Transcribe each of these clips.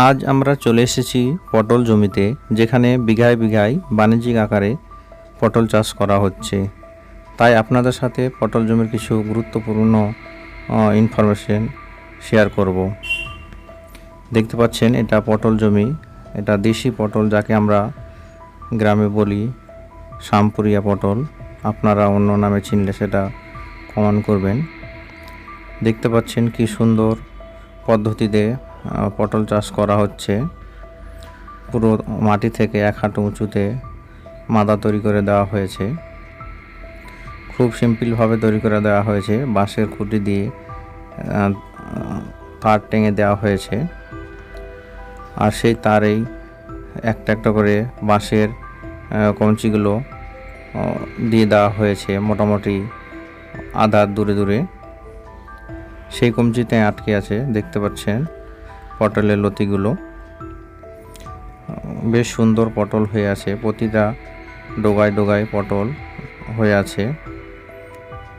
আজ আমরা চলে এসেছি পটল জমিতে, যেখানে বিঘায় বিঘায় বাণিজ্যিক আকারে পটল চাষ করা হচ্ছে। তাই আপনাদের সাথে পটল জমির কিছু গুরুত্বপূর্ণ ইনফরমেশন শেয়ার করব। দেখতে পাচ্ছেন, এটা পটল জমি, এটা দেশি পটল যাকে আমরা গ্রামে বলি শামপুরিয়া পটল। আপনারা অন্য নামে চিনলে সেটা কমান করবেন। দেখতে পাচ্ছেন কি সুন্দর পদ্ধতিতে পটল চাষ করা হচ্ছে। পুরো মাটি থেকে এক হাঁটু উঁচুতে মাদা তৈরি করে দেওয়া হয়েছে। খুব সিম্পলভাবে তৈরি করে দেওয়া হয়েছে। বাঁশের খুঁটি দিয়ে তার টেঙে দেওয়া হয়েছে। আর সেই তারেই একটা একটা করে বাঁশের কঞ্চিগুলো দিয়ে দেওয়া হয়েছে মোটামুটি আধার দূরে দূরে। সেই কমচিতে আটকে আছে, দেখতে পাচ্ছেন। পটলের লতিগুলো। বেশ সুন্দর পটল হয়ে আছে। প্রতিটা ডোগায় ডোগায় পটল হয়ে আছে।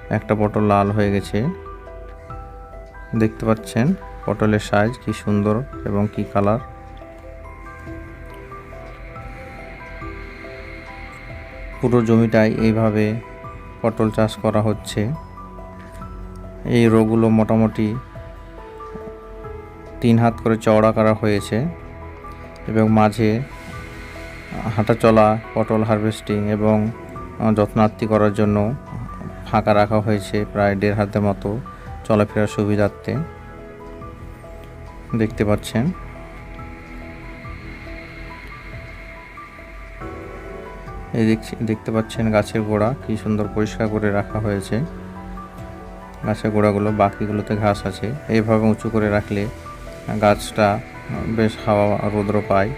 একটা পটল লাল হয়ে গেছে। দেখতে পাচ্ছেন পটলের সাইজ কি সুন্দর এবং কি কালার পুরো জমিটায় এইভাবে পটল চাষ করা হচ্ছে। এই রোগুলো মোটামুটি তিন হাত করে চওড়া করা হয়েছে এবং মাঝে হাঁটা চলা, পটল হারভেস্টিং এবং যত্নার্থী করার জন্য ফাঁকা রাখা হয়েছে প্রায় দেড় হাতের মতো চলাফেরার সুবিধার্থে। দেখতে পাচ্ছেন। এই দেখতে পাচ্ছেন গাছের গোড়া কি সুন্দর পরিষ্কার করে রাখা হয়েছে। গাছের গোড়াগুলো, বাকিগুলোতে ঘাস আছে। এইভাবে উঁচু করে রাখলে গাছটা বেশ হাওয়া রৌদ্র পায়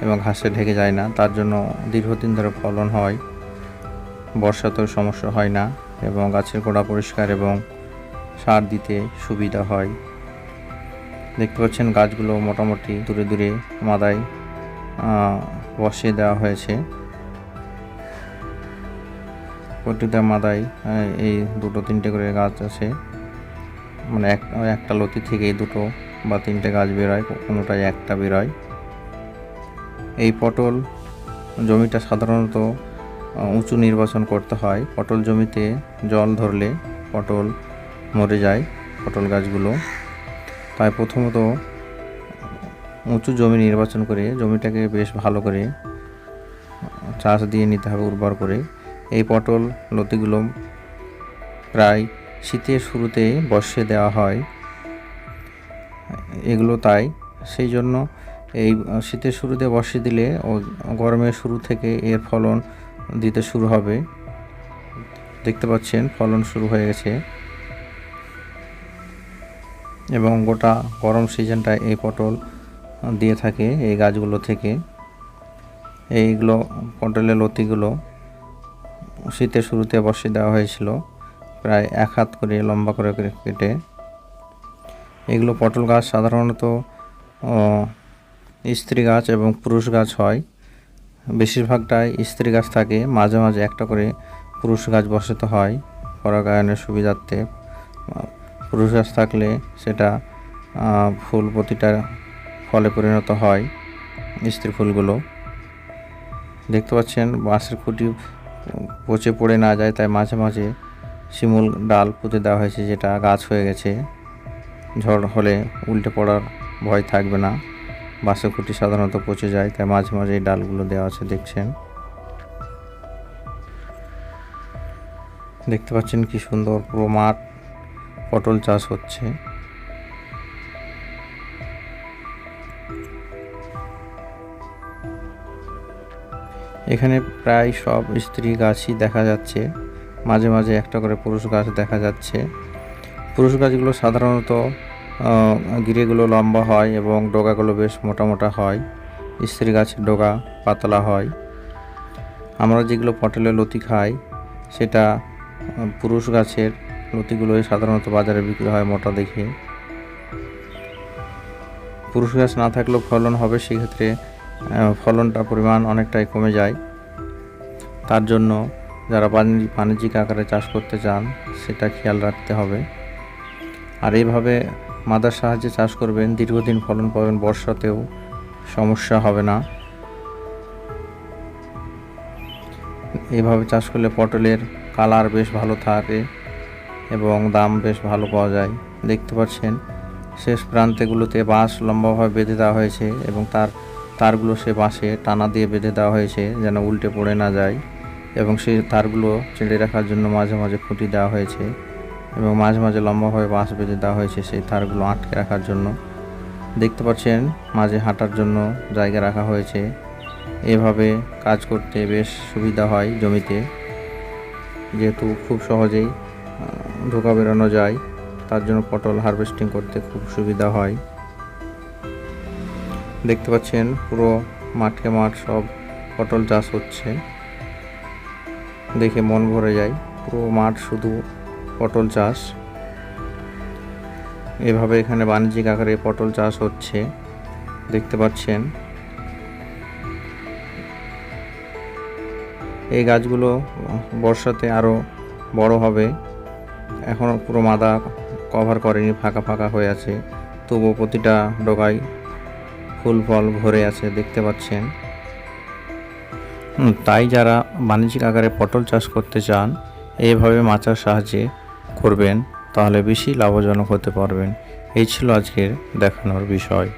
এবং ঘাসে ঢেকে যায় না, তার জন্য দীর্ঘদিন ধরে ফলন হয়। বর্ষাতেও সমস্যা হয় না এবং গাছের গোড়া পরিষ্কার এবং সার দিতে সুবিধা হয়। দেখতে পাচ্ছেন গাছগুলো মোটামুটি দূরে দূরে মাদায় বসিয়ে দেওয়া হয়েছে। প্রতিটা মাদায় এই দুটো তিনটে করে গাছ আছে। মানে এক, একটা লতি থেকে দুটো বা তিনটে গাছ বেরোয়, কোনোটাই একটা বেরোয়। এই পটল জমিটা সাধারণত উঁচু নির্বাচন করতে হয়। পটল জমিতে জল ধরলে পটল মরে যায়, পটল গাছগুলো। তাই প্রথমত উঁচু জমি নির্বাচন করে জমিটাকে বেশ ভালো করে চাষ দিয়ে নিতে হবে উর্বর করে। এই পটল লতিগুলো প্রায় শীতের শুরুতে বর্ষে দেওয়া হয়। এগুলো তাই। সেই জন্য এই শীতের শুরুতে বর্ষে দিলে ও, গরমের শুরু থেকে এর ফলন দিতে শুরু হবে। দেখতে পাচ্ছেন, ফলন শুরু হয়ে গেছে। এবং গোটা গরম সিজনটায় এই পটল দিয়ে থাকে এই গাছগুলো থেকে। এইগুলো, পটলের লতিগুলো শীতের শুরুতে বসে দেওয়া হয়েছিল। প্রায় এক হাত করে লম্বা করে কেটে এগুলো পটল গাছ সাধারণত স্ত্রী গাছ এবং পুরুষ গাছ হয়। বেশিরভাগটাই স্ত্রী গাছ থাকে, মাঝে মাঝে একটা করে পুরুষ গাছ বসাতে হয়, পরাগায়নের সুবিধার্থে। পুরুষ গাছ থাকলে সেটা ফুল প্রতিটা ফলে পরিণত হয়, স্ত্রী ফুলগুলো। দেখতে পাচ্ছেন, বাঁশের খুঁটি পচে পড়ে না যায়, তাই মাঝে মাঝে শিমুল ডাল পুঁতে দেওয়া হয়েছে, যেটা গাছ হয়ে গেছে। ঝড় হলে উল্টে পড়ার ভয় থাকবে না। বাঁশের খুঁটি সাধারণত পচে যায়, তাই মাঝে মাঝে এই ডালগুলো দেওয়া আছে, দেখছেন? দেখতে পাচ্ছেন কি সুন্দর পুরো মাঠ পটল চাষ হচ্ছে। এখানে প্রায় সব স্ত্রী গাছই দেখা যাচ্ছে। মাঝে মাঝে একটা করে পুরুষ গাছ দেখা যাচ্ছে। পুরুষ গাছগুলো সাধারণত গিরেগুলো লম্বা হয় এবং ডগাগুলো বেশ মোটা মোটা হয়। স্ত্রী গাছের ডগা পাতলা হয়। আমরা যেগুলো পটলের লতি খাই, সেটা পুরুষ গাছের লতিগুলোই সাধারণত বাজারে বিক্রি হয় মোটা দেখে। পুরুষ গাছ না থাকলেও ফলন হবে, সেক্ষেত্রে ফলনটা পরিমাণ অনেকটাই কমে যায়। তার জন্য যারা বাণিজ্যিক আকারে চাষ করতে চান, সেটা খেয়াল রাখতে হবে। আর এইভাবে মাদার সাহায্যে চাষ করবেন, দীর্ঘদিন ফলন পাবেন, বর্ষাতেও সমস্যা হবে না। এভাবে চাষ করলে পটলের কালার বেশ ভালো থাকে এবং দাম বেশ ভালো পাওয়া যায়। দেখতে পাচ্ছেন, শেষ প্রান্তেগুলোতে বাঁশ লম্বাভাবে বেঁধে দেওয়া হয়েছে এবং তার, তারগুলো সে বাঁশে টানা দিয়ে বেঁধে দেওয়া হয়েছে যেন উল্টে পড়ে না যায় এবং সেই তারগুলো চেড়ে রাখার জন্য মাঝে মাঝে খুঁটি দেওয়া হয়েছে। এবং মাঝে মাঝে লম্বাভাবে বাঁশ বেঁধে দেওয়া হয়েছে সেই তারগুলো আটকে রাখার জন্য। দেখতে পাচ্ছেন, মাঝে হাঁটার জন্য জায়গা রাখা হয়েছে। এভাবে কাজ করতে বেশ সুবিধা হয় জমিতে। যেহেতু খুব সহজেই ঢোকা বেরোনো যায়, তার জন্য পটল হারভেস্টিং করতে খুব সুবিধা হয়। দেখতে পাচ্ছেন, পুরো মাঠে মাঠ সব পটল চাষ হচ্ছে। দেখে মন ভরে যায়। পুরো মাঠ শুধু পটল চাষ। এভাবে এখানে বাণিজ্যিক আকারে পটল চাষ হচ্ছে। দেখতে পাচ্ছেন। এই গাছগুলো বর্ষাতে আরও বড় হবে। এখনও পুরো মাদা কভার করেনি, ফাঁকা ফাঁকা হয়ে আছে। তবুও প্রতিটা ডগায় ফুল, ফল ভরে আছে, দেখতে পাচ্ছেন। তাই যারা বাণিজ্যিক আকারে পটল চাষ করতে চান এইভাবে মাচার সাহায্যে করবেন তাহলে বেশি লাভজনক হতে পারবেন। এই ছিল আজকের দেখানোর বিষয়।